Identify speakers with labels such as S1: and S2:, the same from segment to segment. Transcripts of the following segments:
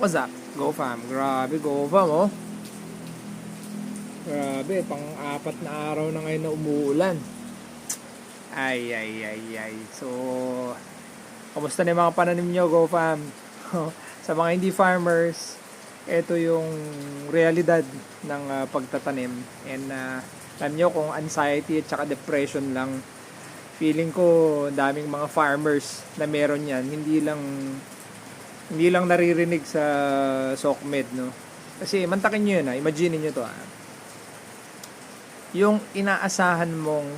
S1: What's up? Go fam. Grabe, go fam oh. Grabe, pang-apat na araw na ngayon na umuulan. Ay, ay, ay, ay. So, kamusta na yung mga pananim nyo, go fam? Sa mga hindi farmers, ito yung realidad ng ah, pagtatanim. And uh, alam nyo kung anxiety at saka depression lang, feeling ko daming mga farmers na meron yan. Hindi lang hindi lang naririnig sa SOCMED, no? Kasi mantakin nyo yun, ha? Imagine nyo to, ha? Yung inaasahan mong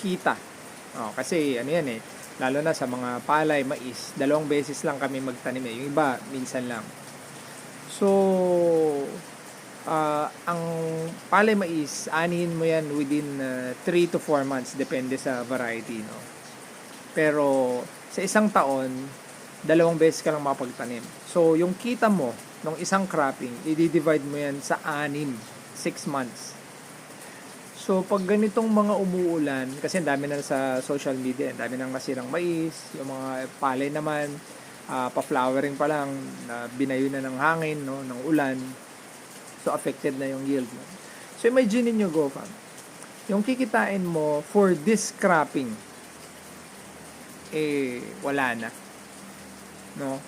S1: kita. Oh, kasi ano yan eh, lalo na sa mga palay, mais, dalawang beses lang kami magtanim eh. Yung iba, minsan lang. So, ah, ang palay mais, anihin mo yan within 3 to 4 months, depende sa variety, no? Pero, sa isang taon, dalawang beses ka lang makapagtanim. So, yung kita mo, ng isang cropping, i-divide mo yan sa anim, 6 months. So, pag ganitong mga umuulan, kasi ang dami na sa social media, ang dami nang nasirang mais, yung mga palay naman, ah, pa-flowering pa lang, na binayo na ng hangin, no, ng ulan. So, affected na yung yield mo. So, imagine niyo go fam. Yung kikitain mo for this cropping, eh, wala na. No?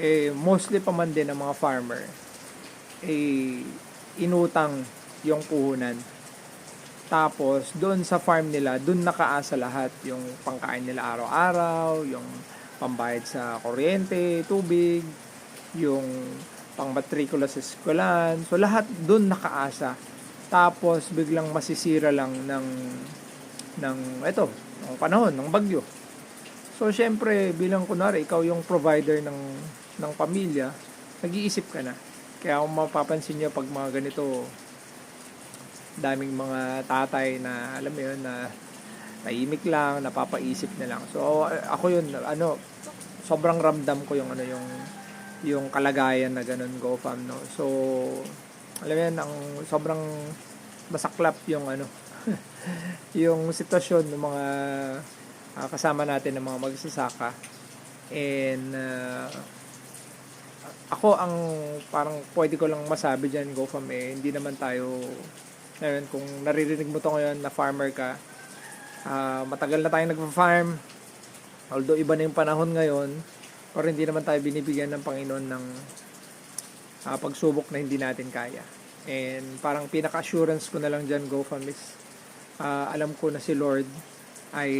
S1: Eh, mostly pa man din ng mga farmer, eh, inutang yung puhunan. Tapos, doon sa farm nila, doon nakaasa lahat. Yung pangkain nila araw-araw, yung pambayad sa kuryente, tubig, yung pangmatrikula sa eskwelahan. So, lahat doon nakaasa. Tapos, biglang masisira lang ng, ng, eto, ng panahon, ng bagyo. So, syempre, bilang kunwari, ikaw yung provider ng, ng pamilya, nag-iisip ka na. Kaya kung mapapansin nyo pag mga ganito, daming mga tatay na, alam mo yun, na tahimik lang, napapaisip na lang. So, ako yun, ano, sobrang ramdam ko yung, ano, yung, yung kalagayan na ganun, go fam, no? So, alam mo yan, ang sobrang masaklap yung, ano, yung sitwasyon ng mga ah, kasama natin ng mga magsasaka. And, ah, ako ang parang pwede ko lang masabi dyan, go fam, eh, hindi naman tayo ngayon, kung naririnig mo to ngayon na farmer ka, ah, matagal na tayo nagpa-farm, although iba na yung panahon ngayon, or hindi naman tayo binibigyan ng Panginoon ng ah, pagsubok na hindi natin kaya. And parang pinaka-assurance ko na lang dyan, GoFam is, ah, alam ko na si Lord ay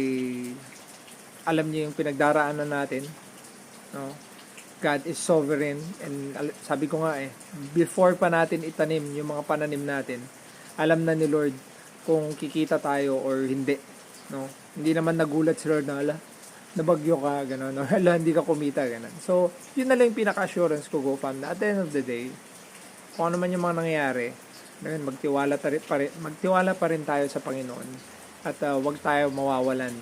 S1: alam niya yung pinagdaraanan natin. No? God is sovereign and sabi ko nga eh, before pa natin itanim yung mga pananim natin, alam na ni Lord kung kikita tayo or hindi. No? Hindi naman nagulat si Lord na, ala, nabagyo ka, gano'n. No? Ala, hindi ka kumita, gano'n. So, yun na lang yung pinaka-assurance ko, GoFam, na at the end of the day, kung ano man yung mga nangyayari, magtiwala, pa rin, magtiwala pa rin tayo sa Panginoon at uh, wag tayo mawawalan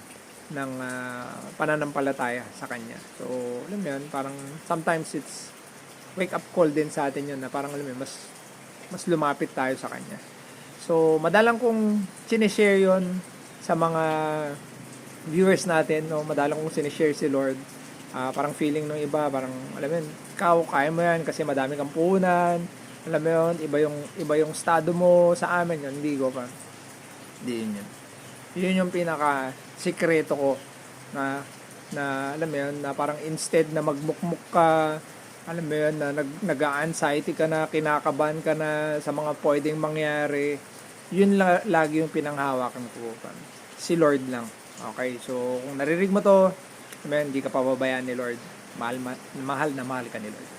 S1: ng ah, pananampalataya sa Kanya. So, alam mo yun, parang sometimes it's wake up call din sa atin yun na parang alam mo mas, mas lumapit tayo sa Kanya. So, madalang kong sinishare yon sa mga viewers natin, no? Madalang kong sinishare si Lord. Ah, parang feeling ng iba, parang, alam mo yun, ikaw, kaya mo yan kasi madami kang puhunan. Alam mo yun, iba yung, iba yung estado mo sa amin yun. Hindi ko pa. Hindi yun yun. Yun yung pinaka sikreto ko na na alam mo yun, na parang instead na magmukmuk ka, alam mo yun, na nag, nag-anxiety ka na, kinakabahan ka na sa mga pwedeng mangyari, yun la, lagi yung pinanghawakan ko. Si Lord lang. Okay, so kung naririnig mo to, yun, hindi ka pababayaan ni Lord. Mahal, ma- mahal na mahal ka ni Lord.